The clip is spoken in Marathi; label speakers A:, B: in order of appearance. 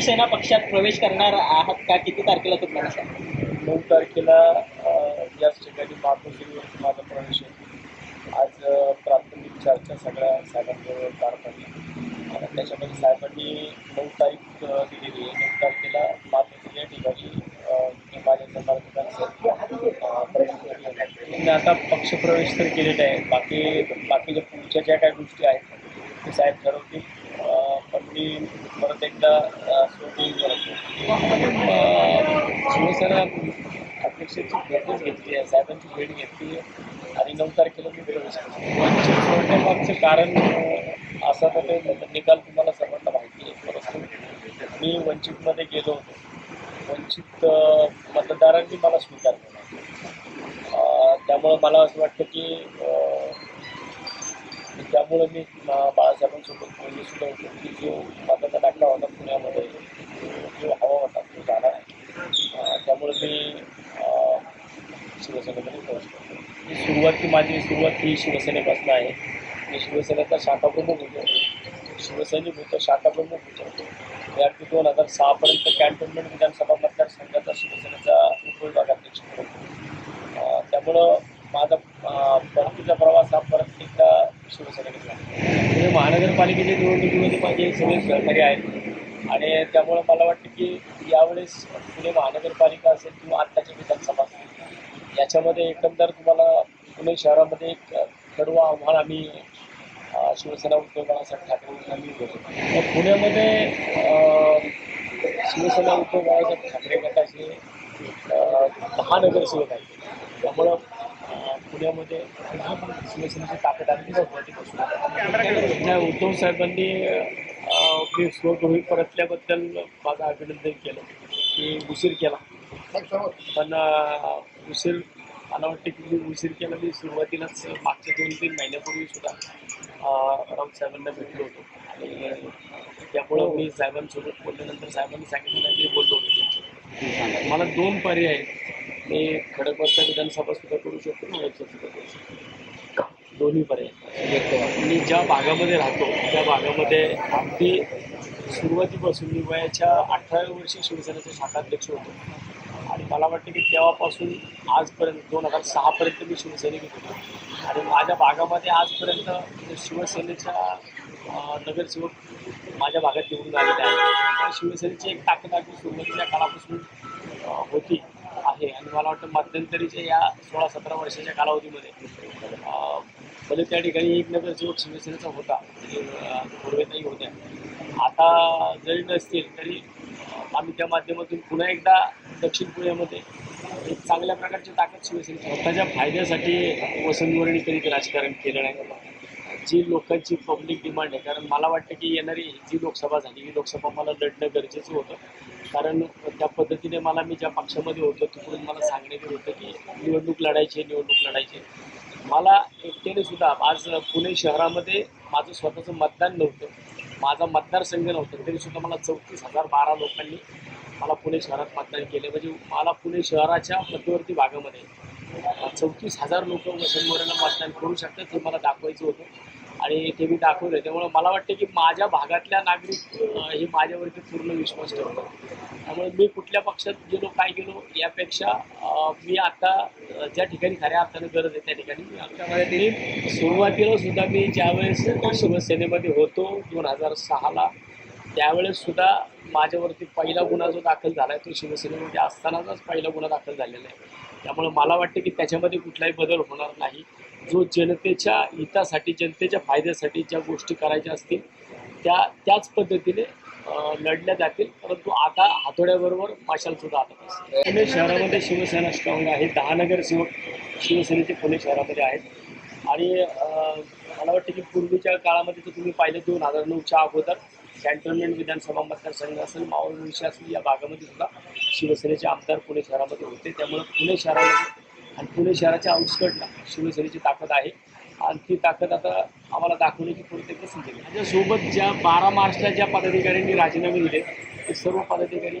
A: शिवसेना पक्षात प्रवेश करणार आहात का? किती तारखेला तुम्हाला सांगा
B: नऊ तारखेला याच ठिकाणी मातोश्रीवरती माझा प्रवेश आहे. आज प्राथमिक चर्चा सगळ्या साहेबांबरोबर पार पडली. आणि त्याच्यामध्ये साहेबांनी नऊ तारीख दिलेली आहे. नऊ तारखेला मातोश्री या ठिकाणी माझ्या समर्थकांचं प्रवेश करणार आहे. मी आता पक्षप्रवेश तर केलेला आहे. बाकी बाकीच्या पुढच्या ज्या काही गोष्टी आहेत ते साहेब ठरवतील. पण मी परत एकदा शिवसेना अध्यक्षाची भेटच घेतली आहे साहेबांची भेट घेतली आहे. आणि नऊ तारखेला मी प्रवेश करतो सोडण्यामागचं कारण असं तर ते निकाल तुम्हाला सर्वांना माहिती आहे परंतु मी वंचितमध्ये गेलो होतो. वंचित मतदारांनी मला स्वीकारलं त्यामुळं मला असं वाटतं की आणि त्यामुळं मी बाळासाहेबांसोबत बोललो सुद्धा होतो की जो माझा टाकला होता पुण्यामध्ये जो हवा होता तो झाला आहे त्यामुळे मी शिवसेनेमध्ये प्रवेश करतो. ही सुरुवात माझी सुरुवात ही शिवसेनेपासून आहे. मी शिवसेनेचा शाखाप्रमुख होतो. शिवसैनिक होतो शाखाप्रमुख होतो. मी दोन हजार सहापर्यंत कॅन्टोन्मेंट विधानसभा मतदारसंघाचा शिवसेनेचा उपविभागाध्यक्ष होतो. त्यामुळं माझा परतीचा प्रवास हा परत एकदा सुरू झाला पुणे महानगरपालिकेच्या निवडणुकीमध्ये माझे सगळे सहकारी आहेत आणि त्यामुळं मला वाटतं की यावेळेस पुणे महानगरपालिका असेल किंवा आत्ताची विधानसभा असेल याच्यामध्ये एकंदर तुम्हाला पुणे शहरामध्ये एक कडवं आव्हान आम्ही शिवसेना उद्धव बाळासाहेब ठाकरे यांनी उभं तर पुण्यामध्ये शिवसेना उद्धव बाळासाहेब ठाकरे गटाचे महानगरसेवक आहेत. त्यामुळं पुण्यामध्ये शिवसेनेची ताकद आणखी सुरुवातीपासून त्या उद्धव साहेबांनी मी स्वगृही परतल्याबद्दल माझं अभिनंदन केलं. की उशीर केला. पण उशीर मला वाटतं की मी उशीर केला मी सुरुवातीलाच मागच्या दोन तीन महिन्यापूर्वी सुद्धा अ, राऊत साहेबांना भेटलो होतो. आणि त्यामुळं मी साहेबांसोबत बोलल्यानंतर साहेबांनी सांगितलं नाही मी बोललो होतो. मला दोन पर्याय आहेत मी खडकवासला विधानसभा सुद्धा करू शकतो आणि सुद्धा करू शकतो. दोन्ही पर्याय मी ज्या भागामध्ये राहतो त्या भागामध्ये अगदी सुरुवातीपासून मी वयाच्या अठराव्या वर्षी शिवसेनेचा शाखाध्यक्ष होतो. आणि मला वाटतं की तेव्हापासून आजपर्यंत दोन हजार सहापर्यंत मी शिवसैनिक होतो. आणि माझ्या भागामध्ये आजपर्यंत म्हणजे शिवसेनेच्या नगरसेवक माझ्या भागात निवडून आलेले आहेत. शिवसेनेची एक ताकद अगदी सुरुवातीच्या काळापासून होती. आहे. आणि मला वाटतं मध्यंतरीच्या या सोळा सतरा वर्षाच्या कालावधीमध्ये भले त्या ठिकाणी एक नगरसेवक शिवसेनेचा होता म्हणजे, पूर्वेताई होत्या. आता जरी नसतील तरी आम्ही त्या माध्यमातून पुन्हा एकदा दक्षिण पुण्यामध्ये एक चांगल्या प्रकारची ताकद शिवसेना स्वतःच्या फायद्यासाठी वसंतवरणी कधीच राजकारण केलं नाही. जी लोकांची पब्लिक डिमांड आहे कारण मला वाटतं की येणारी जी लोकसभा झाली ही लोकसभा मला लढणं गरजेचं होतं. कारण त्या पद्धतीने मला मी ज्या पक्षामध्ये होतो तिकडून मला सांगण्यात येत होतं की निवडणूक लढायची निवडणूक लढायची मला एकट्याने सुद्धा आज पुणे शहरामध्ये माझं स्वतःचं मतदान नव्हतं. माझा मतदारसंघ नव्हता तरीसुद्धा मला चौतीस हजार बारा लोकांनी मला पुणे शहरात मतदान केले. म्हणजे मला पुणे शहराच्या मध्यवर्ती भागामध्ये चौतीस हजार लोक वसंतवराला मतदान करू शकतात हे मला दाखवायचं होतं. आणि ते मी दाखवलं त्यामुळे मला वाटतं की माझ्या भागातल्या नागरिक हे माझ्यावरती पूर्ण विश्वास ठेवतात. त्यामुळे मी कुठल्या पक्षात गेलो काय गेलो यापेक्षा मी आता ज्या ठिकाणी खऱ्या अर्थानं गरज आहे त्या ठिकाणी आमच्या आमच्यामध्ये मी सुरुवातीला सुद्धा मी ज्यावेळेस शिवसेनेमध्ये होतो दोन हजार सहाला त्यावेळेस सुद्धा माझ्यावरती पहिला गुन्हा जो दाखल झाला आहे तो शिवसेनेमध्ये असतानाचाच पहिला गुन्हा दाखल झालेला आहे. त्यामुळे मला वाटतं की त्याच्यामध्ये कुठलाही बदल होणार नाही. जो जनतेच्या हितासाठी जनतेच्या फायद्यासाठी ज्या गोष्टी करायच्या असतील त्या त्याच पद्धतीने लढल्या जातील. परंतु आता हातोड्याबरोबर माशालसुद्धा आता हातात पुणे शहरामध्ये शिवसेना स्ट्रॉंग आहे. दहा नगरसेवक शिवसेनेचे पुणे शहरामध्ये आहेत. आणि मला वाटतं की पूर्वीच्या काळामध्ये जर तुम्ही पाहिलं दोन हजार नऊच्या अगोदर कॅन्टोन्मेंट विधानसभा मतदारसंघ असेल मावळ विषय असेल या भागामध्ये सुद्धा शिवसेनेचे आमदार पुणे शहरामध्ये होते. त्यामुळे पुणे शहरामध्ये आणि पुणे शहराच्या आउटस्कटला शिवसेनेची ताकद आहे. आणि ती ताकद आता आम्हाला दाखवण्याची कोणते प्रसंग संधी माझ्यासोबत ज्या बारा मार्चला ज्या पदाधिकाऱ्यांनी राजीनामे दिले ते सर्व पदाधिकारी